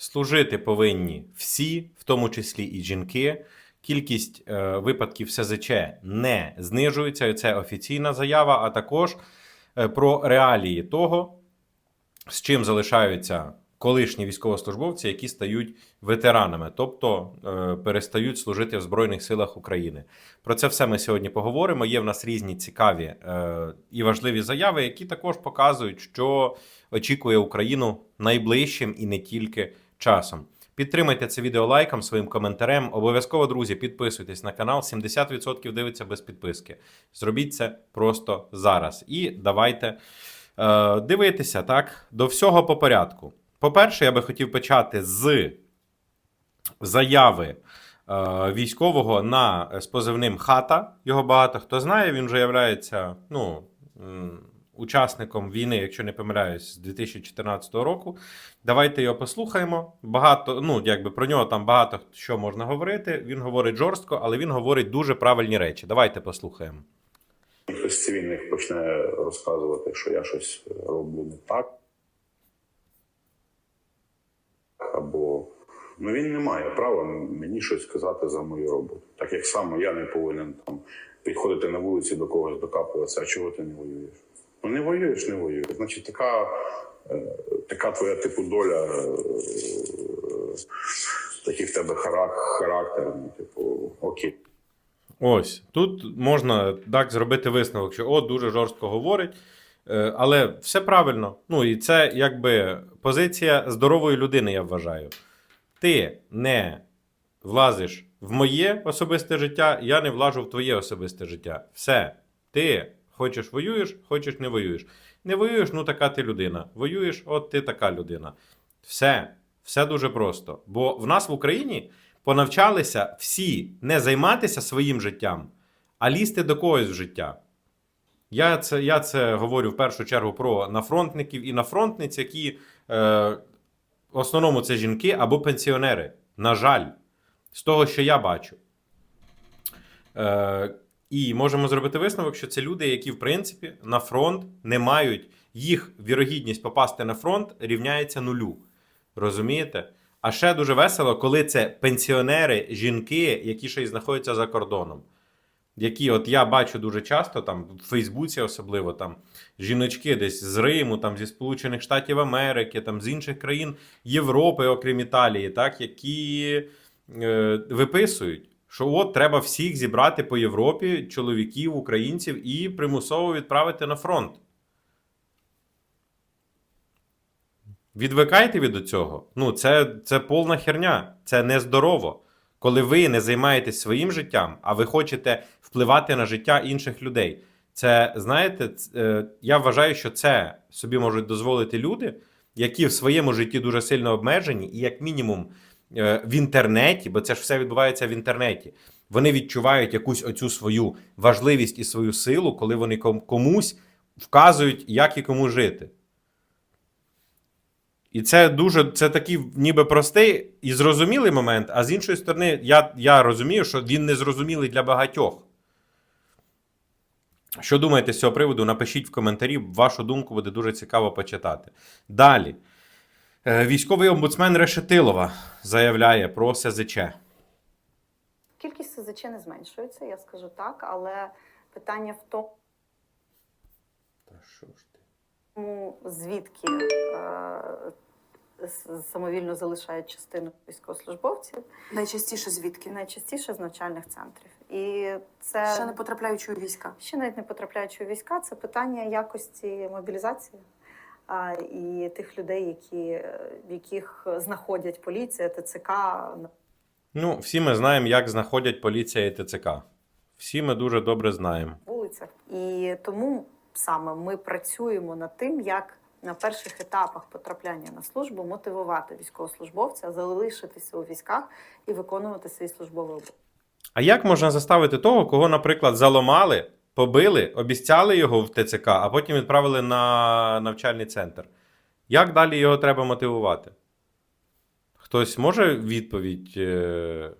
Служити повинні всі, в тому числі і жінки. Кількість е, випадків СЗЧ не знижується. і Це офіційна заява, а також е, про реалії того, з чим залишаються колишні військовослужбовці, які стають ветеранами, тобто е, перестають служити в Збройних силах України. Про це все ми сьогодні поговоримо. Є в нас різні цікаві е, і важливі заяви, які також показують, що очікує Україну найближчим і не тільки часом. Підтримайте це відео лайком, своїм коментарем. Обов'язково, друзі, підписуйтесь на канал. 70% дивиться без підписки. Зробіть це просто зараз. І давайте е, дивитися так до всього по порядку. По-перше, я би хотів почати з заяви е, військового на з позивним хата. Його багато хто знає. Він вже являється ну, учасником війни, якщо не помиляюсь, з 2014 року. Давайте його послухаємо. Багато, ну якби про нього там багато що можна говорити. Він говорить жорстко, але він говорить дуже правильні речі. Давайте послухаємо. Хтось цивільних почне розказувати, що я щось роблю не так. Або ну він не має права мені щось сказати за мою роботу. Так як само я не повинен там підходити на вулиці до когось докапуватися, а чого ти не воюєш? Не воюєш, не воюєш. Значить, така, е, така твоя типу доля, е, такий в тебе характер. Ну, типу, окей. Ось тут можна так зробити висновок, що о, дуже жорстко говорить. Е, Але все правильно. Ну і це якби позиція здорової людини, я вважаю. Ти не влазиш в моє особисте життя, я не влажу в твоє особисте життя. Все. Ти хочеш воюєш, хочеш не воюєш. Не воюєш, ну така ти людина. Воюєш, от ти така людина. Все. Все дуже просто. Бо в нас в Україні понавчалися всі не займатися своїм життям, а лізти до когось в життя. Я це, я це говорю в першу чергу про нафронтників і нафронтниць, які е, в основному це жінки або пенсіонери. На жаль, з того, що я бачу. Е, і можемо зробити висновок, що це люди, які, в принципі, на фронт не мають їх вірогідність попасти на фронт рівняється нулю. Розумієте? А ще дуже весело, коли це пенсіонери, жінки, які ще й знаходяться за кордоном. Які, от я бачу дуже часто, там в Фейсбуці, особливо там жіночки десь з Риму, там зі Сполучених Штатів Америки, там з інших країн Європи, окрім Італії, так, які е, виписують, що от треба всіх зібрати по Європі, чоловіків, українців, і примусово відправити на фронт. Відвикайте від цього. Ну, це, це повна херня, це нездорово. Коли ви не займаєтесь своїм життям, а ви хочете впливати на життя інших людей. Це знаєте, е, я вважаю, що це собі можуть дозволити люди, які в своєму житті дуже сильно обмежені, і як мінімум в інтернеті, бо це ж все відбувається в інтернеті. Вони відчувають якусь оцю свою важливість і свою силу, коли вони комусь вказують, як і кому жити. І це дуже це такий ніби простий і зрозумілий момент, а з іншої сторони, я, я розумію, що він не зрозумілий для багатьох. Що думаєте з цього приводу? Напишіть в коментарі, вашу думку буде дуже цікаво почитати. Далі. Е, Військовий омбудсмен Решетилова заявляє про СЗЧ. Кількість СЗЧ не зменшується, я скажу так, але питання в тому, Та що ж ти? звідки е, самовільно залишають частину військовослужбовців, Найчастіше звідки? найчастіше з навчальних центрів. І це Ще не потрапляючи у війська. ще навіть не потрапляючи у війська, це питання якості мобілізації. А, і тих людей, які, е, яких знаходять поліція, ТЦК, Ну, всі ми знаємо, як знаходять поліція і ТЦК. Всі ми дуже добре знаємо. вулицях. І тому саме ми працюємо над тим, як на перших етапах потрапляння на службу мотивувати військовослужбовця залишитися у військах і виконувати свій службовий обов'язок. А як можна заставити того, кого, наприклад, заламали, побили, обіцяли його в ТЦК, а потім відправили на навчальний центр? Як далі його треба мотивувати? Хтось може відповідь е,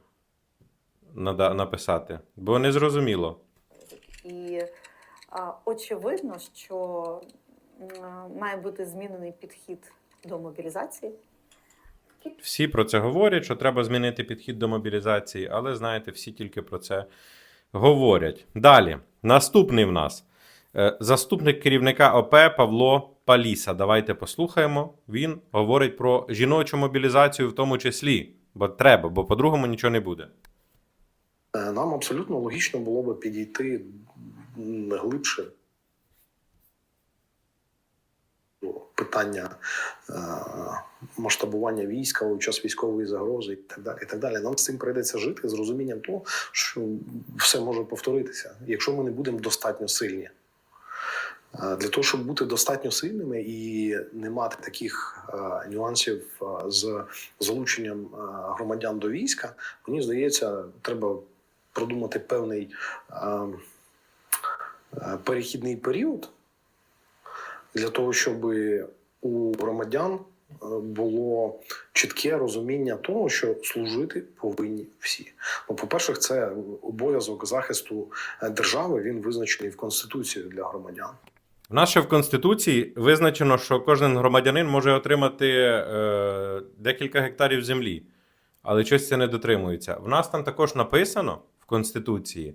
нада- написати? Бо не зрозуміло. І а, очевидно, що м, має бути змінений підхід до мобілізації. Всі про це говорять, що треба змінити підхід до мобілізації, але знаєте, всі тільки про це говорять. Далі, наступний в нас е, заступник керівника ОП Павло Паліса. Давайте послухаємо. Він говорить про жіночу мобілізацію в тому числі, бо треба, бо по-другому нічого не буде. Е, Нам абсолютно логічно було би підійти глибше до питання е, масштабування війська у час військової загрози і так далі. І так далі. Нам з цим прийдеться жити з розумінням того, що все може повторитися, якщо ми не будемо достатньо сильні. Е, Для того, щоб бути достатньо сильними і не мати таких е, нюансів з залученням громадян до війська, мені здається, треба продумати певний перехідний період для того, щоб у громадян е, було чітке розуміння того, що служити повинні всі. Ну, по-перше, це обов'язок захисту е, держави. Він визначений в Конституції для громадян. В нас ще в Конституції визначено, що кожен громадянин може отримати е, декілька гектарів землі, але щось це не дотримується. В нас там також написано в Конституції,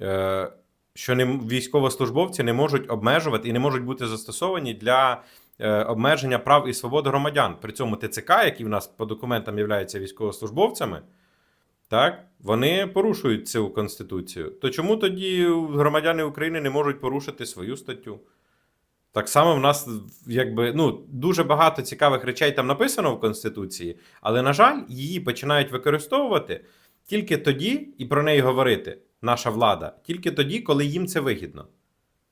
е, що не, військовослужбовці не можуть обмежувати і не можуть бути застосовані для е, обмеження прав і свобод громадян. При цьому ТЦК, які в нас по документам являються військовослужбовцями, так, вони порушують цю конституцію. То чому тоді громадяни України не можуть порушити свою статтю? Так само в нас якби ну дуже багато цікавих речей там написано в Конституції, але, на жаль, її починають використовувати тільки тоді, і про неї говорити наша влада, тільки тоді, коли їм це вигідно.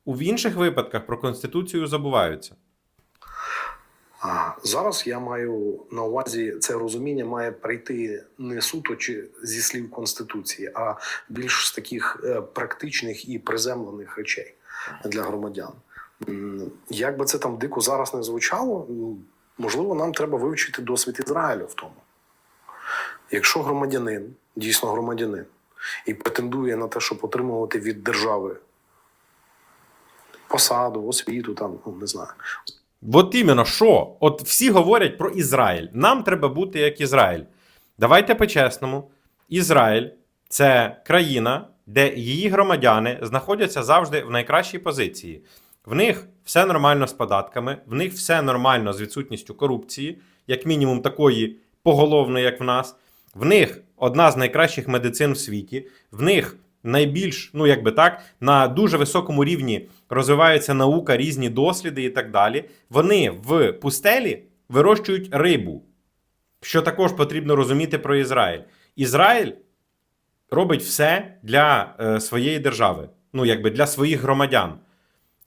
У інших випадках про Конституцію забуваються. А зараз я маю на увазі це розуміння має прийти не суто чи зі слів конституції, а більш з таких е, практичних і приземлених речей для громадян. Як би це там дико зараз не звучало, можливо, нам треба вивчити досвід Ізраїлю в тому. Якщо громадянин, дійсно громадянин, і претендує на те, щоб отримувати від держави посаду, освіту, там, ну не знаю, От іменно що? От всі говорять про Ізраїль. Нам треба бути як Ізраїль. Давайте по-чесному. Ізраїль це країна, де її громадяни знаходяться завжди в найкращій позиції. В них все нормально з податками, в них все нормально з відсутністю корупції, як мінімум такої поголовної, як в нас. В них одна з найкращих медицин в світі, в них найбільш, ну як би так, на дуже високому рівні розвивається наука, різні досліди і так далі. Вони в пустелі вирощують рибу, що також потрібно розуміти про Ізраїль. Ізраїль робить все для е, своєї держави, ну якби для своїх громадян.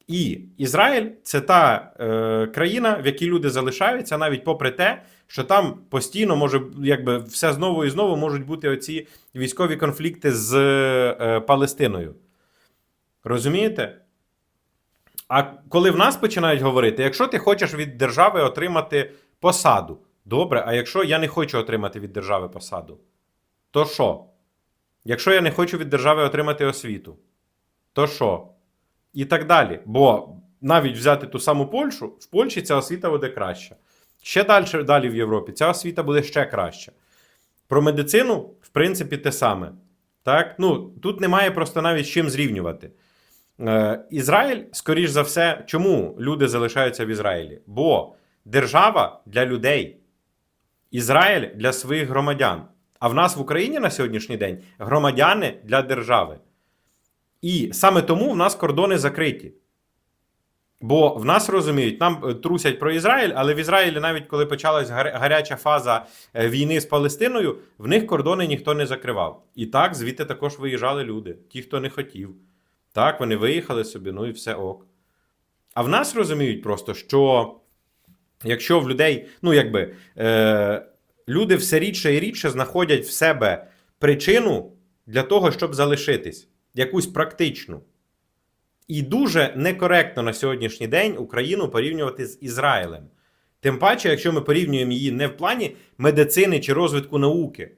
І Ізраїль це та е, країна, в якій люди залишаються, навіть попри те, що там постійно може якби все знову і знову можуть бути оці військові конфлікти з е, Палестиною. Розумієте? А коли в нас починають говорити, якщо ти хочеш від держави отримати посаду, добре, а якщо я не хочу отримати від держави посаду, то що? Якщо я не хочу від держави отримати освіту, то що? І так далі. Бо навіть взяти ту саму Польщу, в Польщі ця освіта буде краща. Ще далі, далі в Європі ця освіта буде ще краща. Про медицину, в принципі, те саме. Так? Ну, тут немає просто навіть з чим зрівнювати. Е, Ізраїль, скоріш за все, чому люди залишаються в Ізраїлі? Бо держава для людей, Ізраїль для своїх громадян. А в нас в Україні на сьогоднішній день громадяни для держави. І саме тому в нас кордони закриті. Бо в нас розуміють, нам е, трусять про Ізраїль, але в Ізраїлі, навіть коли почалась гаряча фаза е, війни з Палестиною, в них кордони ніхто не закривав. І так, звідти також виїжджали люди, ті, хто не хотів. Так, вони виїхали собі, ну і все ок. А в нас розуміють просто, що якщо в людей, ну якби, е, люди все рідше і рідше знаходять в себе причину для того, щоб залишитись, якусь практичну. І дуже некоректно на сьогоднішній день Україну порівнювати з Ізраїлем. Тим паче, якщо ми порівнюємо її не в плані медицини чи розвитку науки,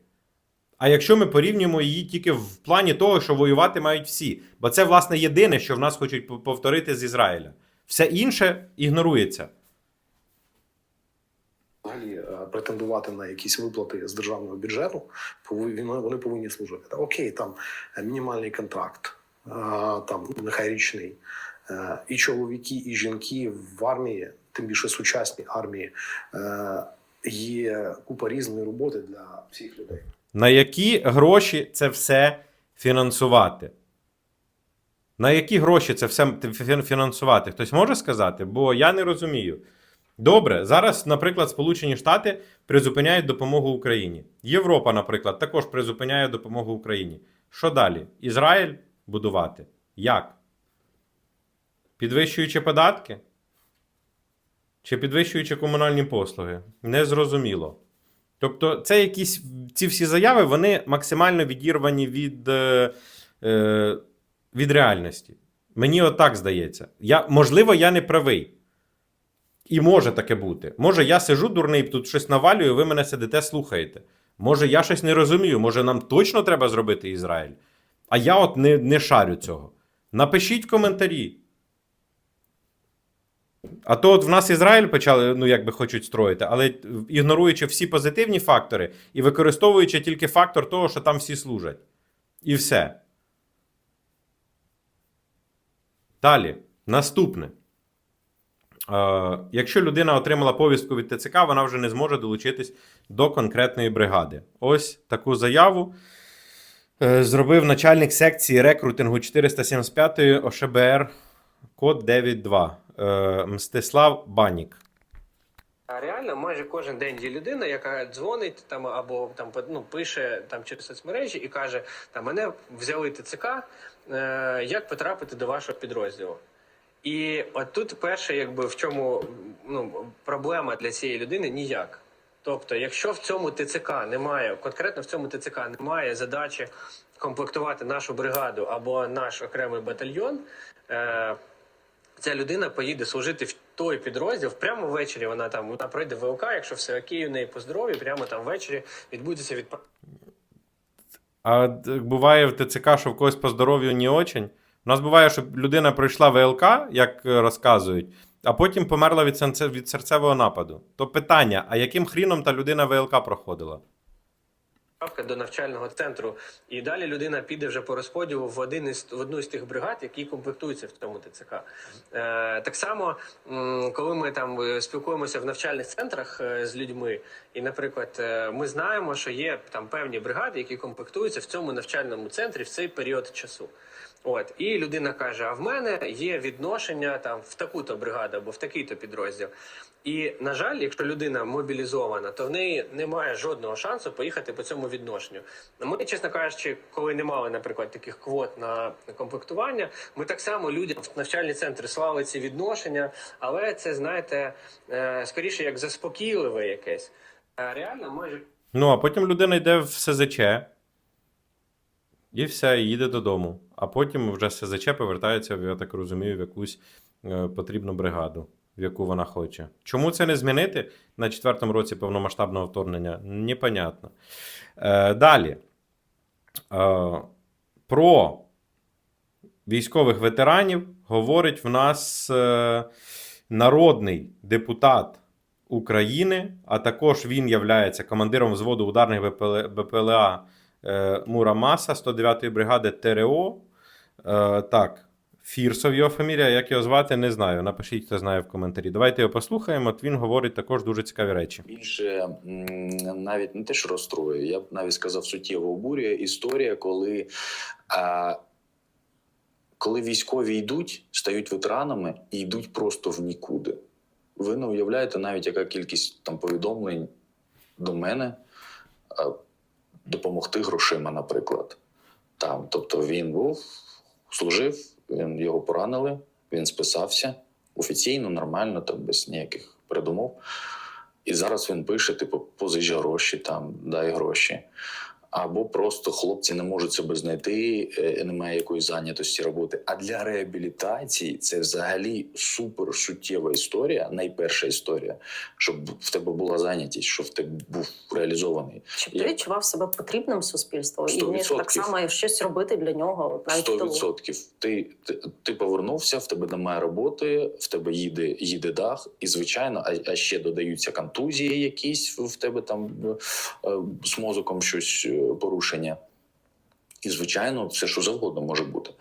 а якщо ми порівнюємо її тільки в плані того, що воювати мають всі. Бо це, власне, єдине, що в нас хочуть повторити з Ізраїля. Все інше ігнорується. взагалі претендувати на якісь виплати з державного бюджету, вони повинні служити. Окей, там е, мінімальний контракт, е, там нехай річний. Е, І чоловіки, і жінки в армії, тим більше сучасній армії, є купа різної роботи для всіх людей. На які гроші це все фінансувати? На які гроші це все фінансувати? Хтось може сказати? Бо я не розумію. Добре, зараз, наприклад, Сполучені Штати призупиняють допомогу Україні. Європа, наприклад, також призупиняє допомогу Україні. Що далі? Ізраїль будувати? Як? Підвищуючи податки? Чи підвищуючи комунальні послуги? Незрозуміло. Тобто, це якісь ці всі заяви вони максимально відірвані від, е, е, від реальності. Мені отак здається. Я, можливо, я не правий. І може таке бути. Може, я сижу дурний, тут щось навалюю, ви мене сидите, слухаєте. Може, я щось не розумію. Може, нам точно треба зробити Ізраїль? А я от не, не шарю цього. Напишіть коментарі. А то от в нас Ізраїль почали, ну якби хочуть строїти, але ігноруючи всі позитивні фактори і використовуючи тільки фактор того, що там всі служать. І все. Далі. Наступне. Е, якщо людина отримала повістку від ТЦК, вона вже не зможе долучитись до конкретної бригади. Ось таку заяву е, зробив начальник секції рекрутингу 475 ОШБР код 92 е, Мстислав Банік. А реально майже кожен день є людина, яка дзвонить там або там ну, пише там через соцмережі і каже: там мене взяли ТЦК, е, як потрапити до вашого підрозділу. І от тут перше, якби в чому ну, проблема для цієї людини ніяк. Тобто, якщо в цьому ТЦК немає, конкретно в цьому ТЦК немає задачі комплектувати нашу бригаду або наш окремий батальйон, е, ця людина поїде служити в той підрозділ. Прямо ввечері вона там вона пройде ВЛК, якщо все окей, у неї по здоров'ю, прямо там ввечері відбудеться відправка. А буває в ТЦК, що в когось по здоров'ю не очень. У нас буває, що людина пройшла ВЛК, як е, розказують, а потім померла від, від серцевого нападу. То питання: а яким хріном та людина ВЛК проходила? До навчального центру, і далі людина піде вже по розподілу в один із в одну з тих бригад, які комплектуються в цьому ТЦК. Е, так само, коли ми там е, спілкуємося в навчальних центрах е, з людьми, і, наприклад, ми знаємо, що є там певні бригади, які комплектуються в цьому навчальному центрі в цей період часу. От і людина каже: А в мене є відношення там в таку-то бригаду або в такий-то підрозділ. І на жаль, якщо людина мобілізована, то в неї немає жодного шансу поїхати по цьому відношенню. Ми, чесно кажучи, коли не мали, наприклад, таких квот на комплектування, ми так само людям в навчальні центри слали ці відношення, але це знаєте е, скоріше як заспокійливе якесь. А реально майже Ну, а потім людина йде в СЗЧ. І все, і їде додому. А потім вже СЗЧ повертається, я так розумію, в якусь е, потрібну бригаду, в яку вона хоче. Чому це не змінити на четвертому році повномасштабного вторгнення? Непонятно. Е, далі. Е, про військових ветеранів говорить в нас е, народний депутат України, а також він являється командиром взводу ударних БПЛА Мурамаса 109-ї бригади ТРО. Е, так, Фірсов його фамілія, як його звати, не знаю. Напишіть, хто знає в коментарі. Давайте його послухаємо. От він говорить також дуже цікаві речі. більше навіть не те, що розстроює, я б навіть сказав, суттєво обурює історія, коли, а, коли військові йдуть, стають ветеранами і йдуть просто в нікуди. Ви не уявляєте навіть, яка кількість там повідомлень до мене допомогти грошима, наприклад. Там, тобто він був, служив, він його поранили, він списався офіційно, нормально, там без ніяких передумов. І зараз він пише: типу, позич гроші, там, дай гроші. Або просто хлопці не можуть себе знайти, е, немає якоїсь зайнятості роботи. А для реабілітації це взагалі супер суттєва історія, найперша історія, щоб в тебе була зайнятість, щоб в тебе був реалізований. Щоб ти Я- відчував себе потрібним суспільству і вмієш так само щось робити для нього, навіть в Сто тилу. відсотків. Ти, ти, ти повернувся, в тебе немає роботи, в тебе їде, їде дах, і звичайно, а, а ще додаються контузії, якісь в тебе там е, з мозоком щось е, порушення. І, звичайно, все, що завгодно може бути.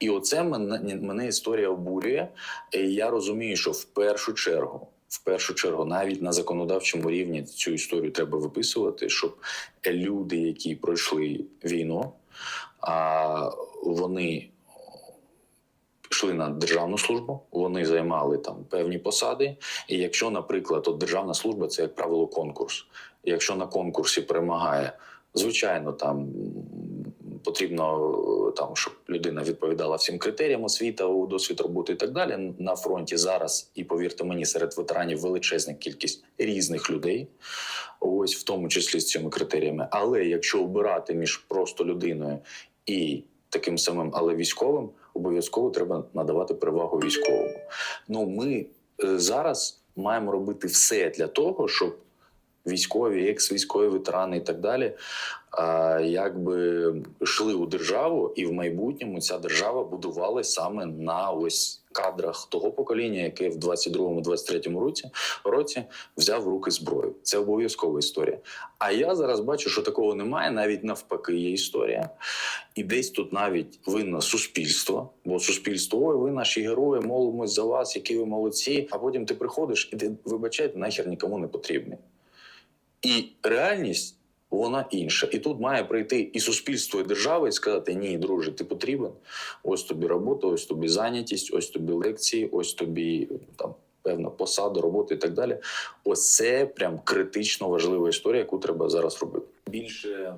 І оце мене, мене історія обурює. І я розумію, що в першу чергу, в першу чергу, навіть на законодавчому рівні цю історію треба виписувати, щоб люди, які пройшли війну, а вони пішли на державну службу, вони займали там певні посади. І якщо, наприклад, от державна служба це як правило конкурс. Якщо на конкурсі перемагає, звичайно, там потрібно е, там, щоб людина відповідала всім критеріям освіта, досвід роботи і так далі. На фронті зараз, і повірте мені, серед ветеранів величезна кількість різних людей, ось в тому числі з цими критеріями. Але якщо обирати між просто людиною і таким самим, але військовим, обов'язково треба надавати перевагу військовому. Ну ми е, зараз маємо робити все для того, щоб військові, екс-військові ветерани і так далі, якби йшли у державу, і в майбутньому ця держава будувалась саме на ось кадрах того покоління, яке в 22-23 році, році взяв в руки зброю. Це обов'язкова історія. А я зараз бачу, що такого немає. Навіть навпаки, є історія. І десь тут навіть винно суспільство, бо суспільство, ой, ви наші герої, молимось за вас, які ви молодці. А потім ти приходиш і ти вибачайте, нахер нікому не потрібний. І реальність вона інша. І тут має прийти і суспільство, і держава, і сказати: ні, друже, ти потрібен. Ось тобі робота, ось тобі зайнятість, ось тобі лекції, ось тобі там. Певна посада, робота і так далі. Ось це прям критично важлива історія, яку треба зараз робити. Більше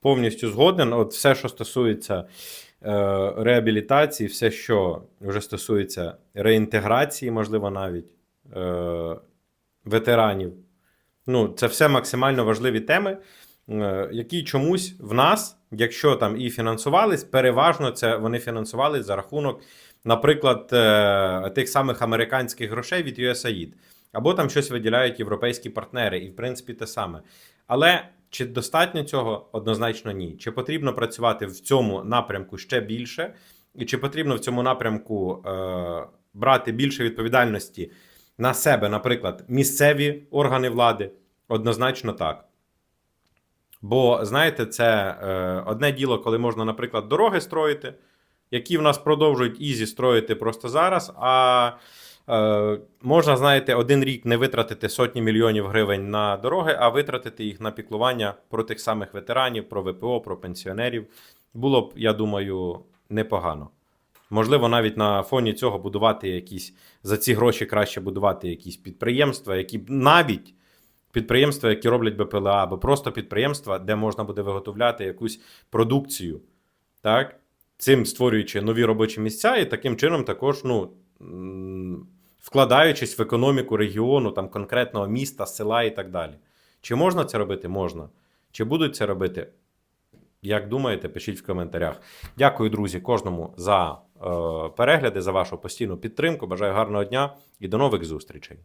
Повністю згоден. От все, що стосується е, реабілітації, все, що вже стосується реінтеграції, можливо, навіть е, ветеранів. Ну, це все максимально важливі теми, е, які чомусь в нас, якщо там і фінансувались, переважно це вони фінансувались за рахунок, наприклад, е, тих самих американських грошей від USAID. Або там щось виділяють європейські партнери, і в принципі те саме. Але чи достатньо цього? Однозначно ні. Чи потрібно працювати в цьому напрямку ще більше, і чи потрібно в цьому напрямку е, брати більше відповідальності на себе, наприклад, місцеві органи влади? Однозначно так. Бо, знаєте, це е, одне діло, коли можна, наприклад, дороги строїти, які в нас продовжують ізі строїти просто зараз. А е, можна, знаєте, один рік не витратити сотні мільйонів гривень на дороги, а витратити їх на піклування про тих самих ветеранів, про ВПО, про пенсіонерів. Було б, я думаю, непогано. Можливо, навіть на фоні цього будувати якісь за ці гроші краще будувати якісь підприємства, які б навіть підприємства, які роблять БПЛА, або просто підприємства, де можна буде виготовляти якусь продукцію, так? цим створюючи нові робочі місця, і таким чином також ну, вкладаючись в економіку регіону, там, конкретного міста, села і так далі. Чи можна це робити? Можна. Чи будуть це робити? Як думаєте, пишіть в коментарях. Дякую, друзі, кожному за е, перегляди, за вашу постійну підтримку. Бажаю гарного дня і до нових зустрічей.